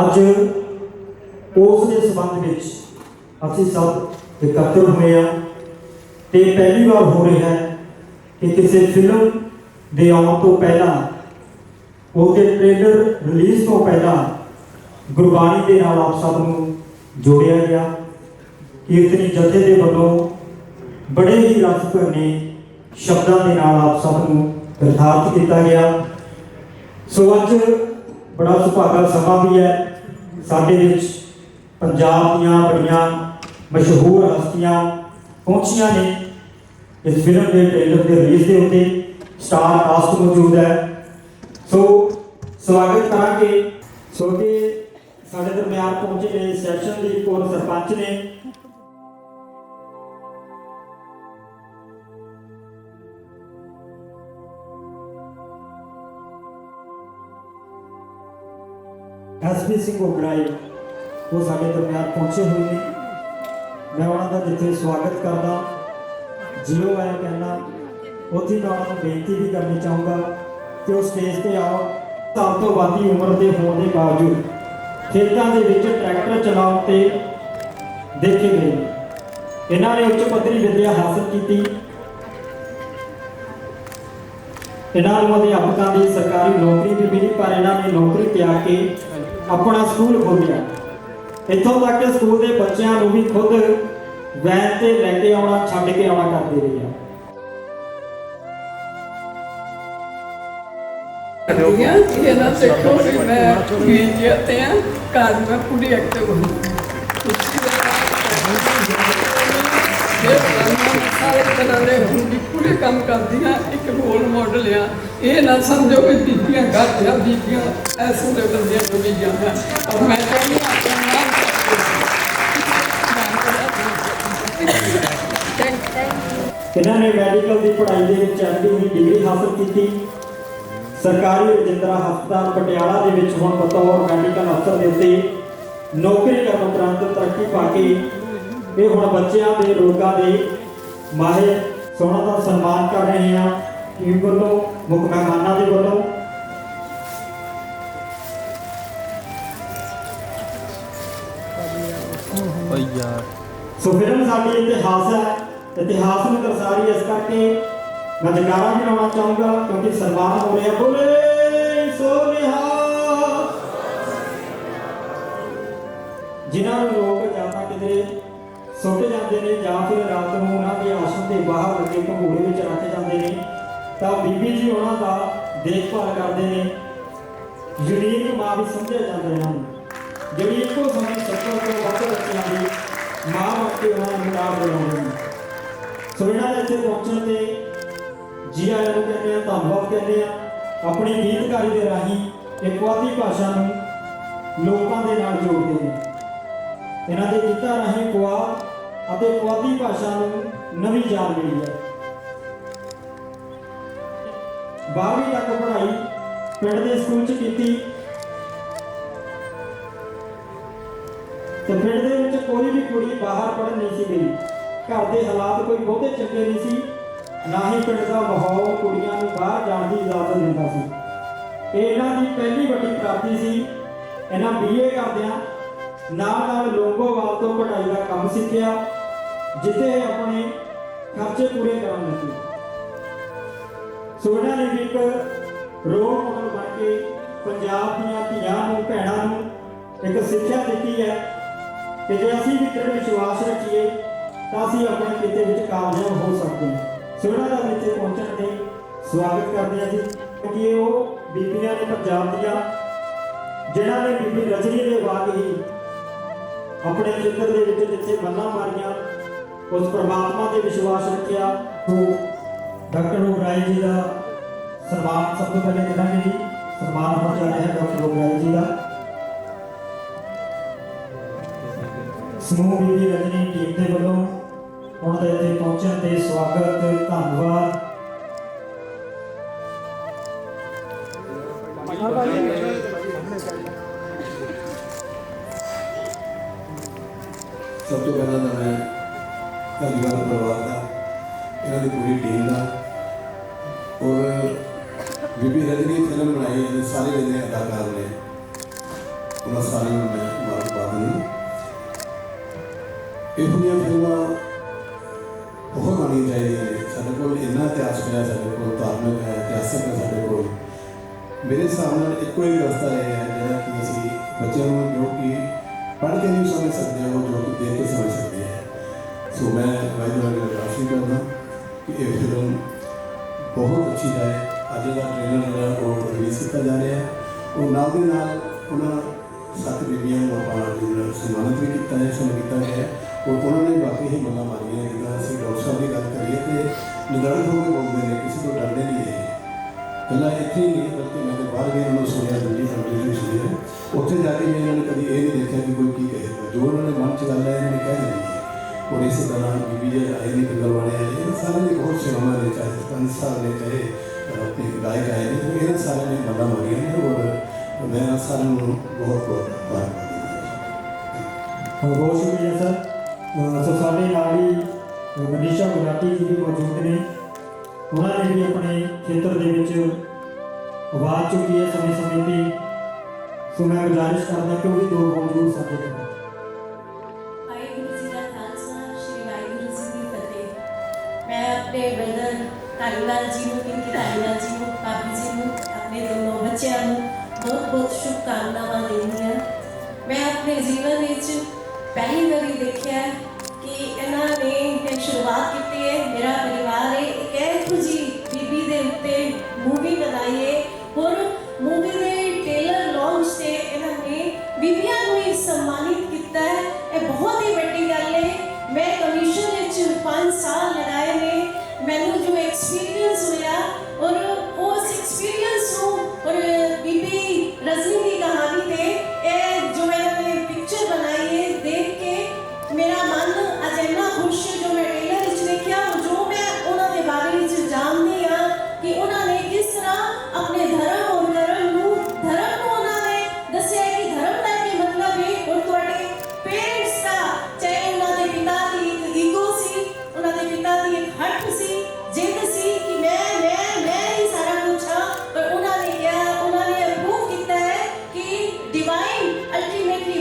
ਅੱਜ ਉਸ ਦੇ ਸੰਬੰਧ ਵਿੱਚ ਅਸੀਂ ਸਭ ਇਕੱਤਰ ਹੋਏ ਆ ਤੇ ਪਹਿਲੀ ਵਾਰ ਹੋ ਰਿਹਾ ਹੈ ਕਿ ਕਿਸੇ ਫਿਲਮ ਦੇ ਆਉਣ ਤੋਂ ਪਹਿਲਾਂ ਉਹਦੇ ਟ੍ਰੇਲਰ ਰਿਲੀਜ਼ ਤੋਂ ਪਹਿਲਾਂ ਗੁਰਬਾਣੀ ਦੇ ਨਾਲ ਆਪ ਸਭ ਨੂੰ ਜੋੜਿਆ ਗਿਆ। ਕੀਰਤਨੀ ਜਥੇ ਦੇ ਵੱਲੋਂ ਬੜੇ ਹੀ ਰਸ ਭਰਨੇ ਸ਼ਬਦਾਂ ਦੇ ਨਾਲ ਆਪ ਸਭ ਨੂੰ ਨਿਰਧਾਰਤ ਕੀਤਾ ਗਿਆ। ਸੋ ਅੱਜ ਬੜਾ ਸੁਭਾਗਾ ਸਮਾਂ ਵੀ ਹੈ। ਸਾਡੇ ਵਿੱਚ ਪੰਜਾਬ ਦੀਆਂ ਬੜੀਆਂ ਮਸ਼ਹੂਰ ਹਸਤੀਆਂ ਪਹੁੰਚੀਆਂ ਨੇ। ਇਸ ਫਿਲਮ ਦੇ ਟ੍ਰੇਲਰ ਦੇ ਰਿਲੀਜ਼ ਦੇ ਉੱਤੇ ਸਟਾਰ ਕਾਸਟ ਮੌਜੂਦ ਹੈ। ਸੋ ਸਵਾਗਤ ਕਰਾਂਗੇ। ਸੋ ਕਿ ਸਾਡੇ ਦਰਮਿਆਨ ਪਹੁੰਚੇ ਨੇ ਸੈਸ਼ਨ ਦੇ ਕੋਰ ਸਰਪੰਚ ਨੇ। ਐਸਪੀ ਸਿੰਘ ਉਗਰਾਈ ਉਹ ਸਾਡੇ ਦਰਮਿਆਨ ਪਹੁੰਚੇ ਹੋਏ ਨੇ। ਮੈਂ ਉਹਨਾਂ ਦਾ ਜਿੱਥੇ ਸਵਾਗਤ ਕਰਦਾ ਜਿਉ ਆਇਆ ਕਹਿਣਾ ਉੱਥੇ ਮੈਂ ਉਹਨਾਂ ਨੂੰ ਬੇਨਤੀ ਵੀ ਕਰਨੀ ਚਾਹੂੰਗਾ ਕਿ ਉਹ ਸਟੇਜ ਤੇ ਆਓ ਸਾਲ ਤੋਂ ਵੱਧ ਉਮਰ ਦੇ ਹੋਣ ਦੇ ਬਾਵਜੂਦ ਖੇਤਾਂ ਦੇ ਵਿੱਚ ਟਰੈਕਟਰ ਚਲਾਉਣ ਤੇ ਦੇਖੇ ਗਏ ਨੇ। ਇਹਨਾਂ ਨੇ ਉੱਚ ਪੱਧਰੀ ਵਿੱਦਿਆ ਹਾਸਲ ਕੀਤੀ। ਇਹਨਾਂ ਨੂੰ ਅਧਿਆਪਕਾਂ ਦੀ ਸਰਕਾਰੀ ਨੌਕਰੀ ਵੀ ਮਿਲੀ, ਪਰ ਇਹਨਾਂ ਨੇ ਨੌਕਰੀ ਤਿਆਗ ਕੇ ਆਪਣਾ ਸਕੂਲ ਖੋਲ੍ਹਿਆ ਇੱਥੋਂ ਤੱਕ ਕਿ ਸਕੂਲ ਦੇ ਬੱਚਿਆਂ ਨੂੰ ਵੀ ਖੁਦ ਵੈਨ ਤੇ ਲੈ ਕੇ ਆਉਣਾ, ਛੱਡ ਕੇ ਆਉਣਾ ਕਰਦੇ ਰਹੇ ਆ। ਕਰਦੀਆਂ ਇਹਨਾਂ ਦੇਖੋ ਵੀ ਮੈਂ ਮੀਡੀਆ ਤੇ ਆ, ਘਰ ਮੈਂ ਪੂਰੀ ਐਕਟਿਵ ਹਾਂ। ਇਹ ਮੈਂ ਸਾਰੇ ਤਰ੍ਹਾਂ ਦੇ ਹੁੰਦੀ ਪੂਰੇ ਕੰਮ ਕਰਦੀਆਂ ਇੱਕ ਰੋਲ ਮਾਡਲ ਆ ਇਹ ਨਾ ਸਮਝੋ ਕਿ ਬੀਬੀਆਂ ਘੱਟ ਆ ਬੀਬੀਆਂ ਐਸੇ ਦੇ ਬੰਦੇ ਨੂੰ ਵੀ ਜਾਂਦਾ ਔਰ ਮੈਂ ਕਹਿੰਦੀ ਆਪਣਾ ਨਾਮ ਇਹਨਾਂ ਨੇ ਮੈਡੀਕਲ ਦੀ ਪੜ੍ਹਾਈ ਦੇ ਵਿੱਚ ਐਮਡੀ ਦੀ ਡਿਗਰੀ ਹਾਸਲ ਕੀਤੀ? ਸਰਕਾਰੀ ਰਜਿੰਦਰਾ ਹਸਪਤਾਲ ਪਟਿਆਲਾ ਦੇ ਵਿੱਚ ਹੁਣ ਬਤੌਰ ਮੈਡੀਕਲ ਅਫਸਰ ਦੇ ਉੱਤੇ ਨੌਕਰੀ ਕਰਨ ਉਪਰੰਤ ਤਰੱਕੀ ਪਾ ਕੇ ਇਹ ਹੁਣ ਬੱਚਿਆਂ ਦੇ ਲੋਕਾਂ ਦੇ ਮਾਹਿਰ ਸੋਹਣਾ ਦਾ ਸਨਮਾਨ ਕਰ ਰਹੇ ਹਾਂ। ਟੀਮ ਵੱਲੋਂ, ਮੁੱਖ ਮਹਿਮਾਨਾਂ ਦੇ ਵੱਲੋਂ। ਯਾਰ ਸੋ ਫਿਲਮ ਸਾਡੀ ਇਤਿਹਾਸ ਹੈ। ਇਤਿਹਾਸ ਨੂੰ ਦਰਸਾਰੀ ਇਸ ਕਰਕੇ ਮੈਂ ਜਗਾਰਾ ਵੀ ਲਾਉਣਾ ਚਾਹੂੰਗਾ, ਕਿਉਂਕਿ ਸਨਮਾਨ ਹੋ ਰਿਹਾ। ਬੋਲੇ ਸੋ ਜਿਨ੍ਹਾਂ ਨੂੰ ਲੋਕ ਜਾਂ ਤਾਂ ਕਿਤੇ ਸੁੱਟ ਜਾਂਦੇ ਨੇ ਜਾਂ ਫਿਰ ਰਾਤ ਨੂੰ ਉਹਨਾਂ ਦੇ ਆਸ਼ਰਮ ਦੇ ਬਾਹਰ ਲੱਗੇ ਘੰਗੂੜੇ ਵਿੱਚ ਰੱਖ ਜਾਂਦੇ ਨੇ, ਤਾਂ ਬੀਬੀ ਜੀ ਉਹਨਾਂ ਦਾ ਦੇਖਭਾਲ ਕਰਦੇ ਨੇ। ਯੂਨੀਕ ਮਾਂ ਵੀ ਸਮਝਿਆ ਜਾਂਦਾ ਇਹਨਾਂ ਨੂੰ। ਜਿਹੜੀ ਇੱਕੋ ਸਮੇਂ ਸੱਤਰ ਤੋਂ ਵੱਧ ਬੱਚਿਆਂ ਦੀ ਮਾਂ ਬਣ ਉਹਨਾਂ ਨੂੰ ਨਾਮ ਬਣਾਉਂਦੇ ਨੇ। ਸੋ ਇਹਨਾਂ ਦੇ ਇੱਥੇ ਪਹੁੰਚਣ ਤੇ ਜੀ ਆਇਆਂ ਨੂੰ ਕਹਿੰਦੇ ਆ, ਧੰਨਵਾਦ ਕਹਿੰਦੇ ਆ। ਆਪਣੀ ਗੀਤਕਾਰੀ ਦੇ ਰਾਹੀਂ ਇੱਕ ਵਾਦੀ ਭਾਸ਼ਾ ਨੂੰ ਲੋਕਾਂ ਦੇ ਨਾਲ ਜੋੜਦੇ ਨੇ। ਇਹਨਾਂ ਦੇ ਗੀਤਾਂ ਰਾਹੀਂ ਪੁਆ ਅਤੇ ਪੁਆਧੀ ਭਾਸ਼ਾ ਨੂੰ ਨਵੀਂ ਜਾਨ ਮਿਲੀ ਹੈ। ਬਾਰਵੀਂ ਤੱਕ ਪੜ੍ਹਾਈ ਪਿੰਡ ਦੇ ਸਕੂਲ 'ਚ ਕੀਤੀ। ਤੇ ਪਿੰਡ ਦੇ ਵਿੱਚ ਕੋਈ ਵੀ ਕੁੜੀ ਬਾਹਰ ਪੜ੍ਹਨ ਨਹੀਂ ਸੀ ਗਈ ਘਰ ਦੇ ਹਾਲਾਤ ਕੋਈ ਬਹੁਤੇ ਚੰਗੇ ਨਹੀਂ ਸੀ। ਨਾ ਹੀ ਪਿੰਡ ਦਾ ਮਾਹੌਲ ਕੁੜੀਆਂ ਨੂੰ ਬਾਹਰ ਜਾਣ ਦੀ ਇਜਾਜ਼ਤ ਦਿੰਦਾ ਸੀ। ਇਹ ਇਹਨਾਂ ਦੀ ਪਹਿਲੀ ਵੱਡੀ ਪ੍ਰਾਪਤੀ ਸੀ। ਇਹਨਾਂ ਬੀਏ ਕਰਦਿਆਂ ਨਾਲ ਨਾਲ ਲੋਂਗੋਵਾਲ ਤੋਂ ਪੜ੍ਹਾਈ ਦਾ ਕੰਮ ਸਿੱਖਿਆ। ਜਿੱਥੇ ਆਪਣੇ ਖਰਚੇ ਪੂਰੇ ਕਰਨ ਲੱਗੇ। ਸੋ ਨੇ ਵੀ ਇੱਕ ਰੋਲ ਮਾਡਲ ਬਣ ਕੇ ਪੰਜਾਬ ਦੀਆਂ ਧੀਆਂ ਨੂੰ, ਭੈਣਾਂ ਨੂੰ ਇੱਕ ਸਿੱਖਿਆ ਦਿੱਤੀ ਹੈ ਕਿ ਜੇ ਅਸੀਂ ਵੀ ਦ੍ਰਿੜ ਵਿਸ਼ਵਾਸ ਰੱਖੀਏ, ਤਾਂ ਅਸੀਂ ਆਪਣੇ ਕਿਤੇ ਵਿੱਚ ਕਾਮਯਾਬ ਹੋ ਸਕਦੇ ਹਾਂ। ਸੋ ਦਾ ਇੱਥੇ ਪਹੁੰਚਣ ਤੇ ਸਵਾਗਤ ਕਰਦੇ ਹਾਂ ਜੀ। ਕਿਉਂਕਿ ਉਹ ਬੀਬੀਆਂ ਨੇ ਪੰਜਾਬ ਦੀਆਂ, ਜਿਨ੍ਹਾਂ ਨੇ ਬੀਬੀ ਰਜਨੀ ਦੇ ਬਾਅਦ ਹੀ ਆਪਣੇ ਖੇਤਰ ਦੇ ਵਿੱਚ ਜਿੱਥੇ ਮੱਲਾਂ ਮਾਰੀਆਂ ਉਸ ਪ੍ਰਮਾਤਮਾ ਤੇ ਵਿਸ਼ਵਾਸ ਰੱਖਿਆ ਉਹ ਡਾਕਟਰ ਉਗਰਾਈ ਜੀ ਦਾ ਸਨਮਾਨ ਸਭ ਤੋਂ ਪਹਿਲੇ ਕਰਾਂਗੇ ਜੀ। ਸਨਮਾਨ ਹੋ ਜਾ ਰਿਹਾ ਹੈ ਡਾਕਟਰ ਉਗਰਾਈ ਜੀ ਦਾ। ਸਮੂਹ ਬੀਬੀ ਰਜਨੀ ਟੀਮ ਦੇ ਵੱਲੋਂ ਉਹਨਾਂ ਦੇ ਇੱਥੇ ਪਹੁੰਚਣ ਤੇ ਸਵਾਗਤ ਧੰਨਵਾਦ। ਸਭ ਤੋਂ ਪਹਿਲਾਂ ਤਾਂ ਮੈਂ ਧੰਨਵਾਦ ਪਰਿਵਾਰ ਦਾ, ਇਹਨਾਂ ਦੀ ਪੂਰੀ ਟੀਮ ਦਾ। ਔਰ ਬੀਬੀ ਰਜਨੀ ਫਿਲਮ ਬਣਾਈ ਹੈ, ਸਾਰੇ ਬੰਦੇ ਅਦਾਕਾਰ ਨੇ ਉਹਨਾਂ ਸਾਰਿਆਂ ਨੂੰ ਮੈਂ ਮੁਬਾਰਕਬਾਦ ਦਿੰਦਾ ਇਹੋ ਜਿਹੀਆਂ ਫਿਲਮਾਂ ਬਹੁਤ ਆਉਣੀਆਂ ਚਾਹੀਦੀਆਂ ਨੇ। ਸਾਡੇ ਕੋਲ ਇੰਨਾ ਇਤਿਹਾਸ ਹੈ ਸਾਡੇ ਕੋਲ ਧਾਰਮਿਕ ਹੈ, ਇਤਿਹਾਸਿਕ ਹੈ ਸਾਡੇ ਕੋਲ। ਮੇਰੇ ਹਿਸਾਬ ਨਾਲ ਇੱਕੋ ਹੀ ਰਸਤਾ ਇਹ ਹੈ ਜਿਹੜਾ ਕਿ ਅਸੀਂ ਬੱਚਿਆਂ ਨੂੰ ਜੋ ਕਿ ਪੜ੍ਹ ਕੇ ਨਹੀਂ ਸਮਝ ਸਕਦੇ ਉਹ ਜੋ ਕਿ ਦੇਖ ਕੇ ਸਮਝ ਸਕਦੇ ਹਾਂ। ਸੋ ਮੈਂ ਵਾਹਿਗੁਰੂ ਦਾ ਅਰਦਾਸ ਕਰਦਾ ਕਿ ਇਹ ਫਿਲਮ ਬਹੁਤ ਅੱਛੀ ਹੈ ਅੱਜ ਦਾ ਟ੍ਰੇਲਰ ਜਿਹੜਾ ਉਹ ਰਿਲੀਜ਼ ਕੀਤਾ ਜਾ ਰਿਹਾ ਹੈ ਉਹ ਨਾਲ ਦੇ ਨਾਲ ਉਹਨਾਂ ਸੱਤ ਬੀਬੀਆਂ ਨੂੰ ਆਪਾਂ ਜਿਹੜਾ ਸਨਮਾਨਿਤ ਵੀ ਕੀਤਾ ਹੈ ਸਨਮਾਨ ਕੀਤਾ ਗਿਆ ਹੈ ਉਹ ਉਹਨਾਂ ਨੇ ਬਾਕੀ ਹੀ ਮੱਲਾਂ ਮਾਰੀਆਂ ਜਿੱਦਾਂ ਅਸੀਂ ਡਾਕਟਰ ਸਾਹਿਬ ਦੀ ਗੱਲ ਕਰੀਏ ਤੇ ਨਿਡਰ ਹੋ ਕੇ ਬੋਲਦੇ ਨੇ ਕਿਸੇ ਤੋਂ ਡਰਦੇ ਨਹੀਂ ਹੈ ਪਹਿਲਾਂ ਇੱਥੇ ਹੀ ਨਹੀਂ ਬਲਕਿ ਮੈਂ ਤਾਂ ਬਾਹਰ ਗਿਆ ਉਹਨੂੰ ਸੁਣਿਆ ਦਿੱਲੀ ਫੈਮਿਲੀ ਦੀ ਸੁਣੀ ਹੈ ਉੱਥੇ ਜਾ ਕੇ ਵੀ ਇਹਨਾਂ ਨੇ ਕਦੀ ਇਹ ਨਹੀਂ ਦੇਖਿਆ ਕਿ ਕੋਈ ਕੀ ਕਹੇਗਾ ਜੋ ਉਹਨਾਂ ਨੇ ਮਨ ਚ ਗੱਲ ਹੈ ਇਹਨਾਂ ਨੇ ਕਹਿ ਦੇਣੀ ਹੈ ਔਰ ਇਸੇ ਤਰ੍ਹਾਂ ਬੀਬੀ ਜੀ ਆਏ ਨੇ ਪਿੰਗਲ ਵਾਲੇ ਆਏ ਨੇ ਇਹਨਾਂ ਸਾਰਿਆਂ ਨੇ ਬਹੁਤ ਸੇਵਾਵਾਂ ਨੇ ਚਾਹੇ ਸਰਪੰਚ ਸਾਹਿਬ ਨੇ ਚਾਹੇ ਅਹ, ਆਪਣੇ ਗਾਇਕ ਆਏ ਨੇ ਉਹ ਇਹਨਾਂ ਸਾਰਿਆਂ ਨੇ ਮੱਲਾਂ ਮਾਰੀਆਂ ਨੇ ਔਰ ਮੈਂ ਇਹਨਾਂ ਸਾਰਿਆਂ ਨੂੰ ਬਹੁਤ ਬਹੁਤ ਸ਼ੁਕਰੀਆ ਸਰ ਸੋ ਸਾਡੇ ਨਾਲ ਹੀ ਮਨੀਸ਼ਾ ਗੁਰਾਟੀ ਜੀ ਵੀ ਮੌਜੂਦ ਨੇ ਉਹਨਾਂ ਨੇ ਵੀ ਆਪਣੇ ਖੇਤਰ ਦੇ ਵਿੱਚ ਆਵਾਜ਼ ਚੁੱਕੀ ਹੈ ਸਮੇਂ ਸਮੇਂ ਤੇ ਸੋ ਮੈਂ ਗੁਜ਼ਾਰਿਸ਼ ਕਰਦਾ ਕਿ ਉਹ ਵੀ ਦੋ ਮੌਜੂਦ ਸਾਡੇ ਨੂੰ ਬਹੁਤ ਬਹੁਤ ਸ਼ੁਭਕਾਮਨਾਵਾਂ ਦਿੰਦੀ ਹਾਂ ਮੈਂ ਆਪਣੇ ਜੀਵਨ ਵਿੱਚ ਪਹਿਲੀ ਵਾਰੀ ਦੇਖਿਆ ਕਿ ਇਹਨਾਂ ਨੇ ਇਹ ਸ਼ੁਰੂਆਤ ਕੀਤੀ ਹੈ ਮੇਰਾ ਪਰਿਵਾਰ ਹੈ ਇੱਕ ਇਹੋ ਜੀ ਬੀਬੀ ਦੇ ਉੱਤੇ ਮੂਵੀ ਬਣਾਈ ਹੈ ਔਰ ਮੂਵੀ ਦੇ ਟੇਲਰ ਲਾਂਚ ਤੇ ਇਹਨਾਂ ਨੇ ਬੀਬੀਆਂ ਨੂੰ ਹੀ ਸਨਮਾਨਿਤ ਕੀਤਾ ਹੈ ਇਹ ਬਹੁਤ ਹੀ ਵੱਡੀ ਗੱਲ ਹੈ ਮੈਂ ਕਮਿਸ਼ਨ ਵਿੱਚ 5 ultimately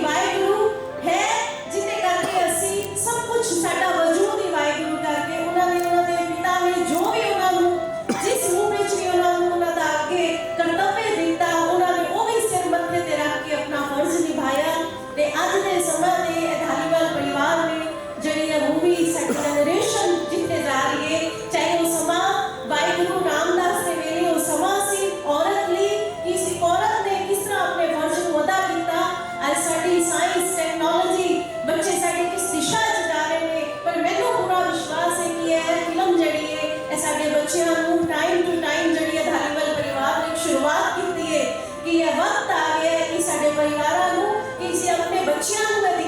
Iya, betah ya. Ih, sadar bayi ngarang tuh. Ih, siang ini bercium dari.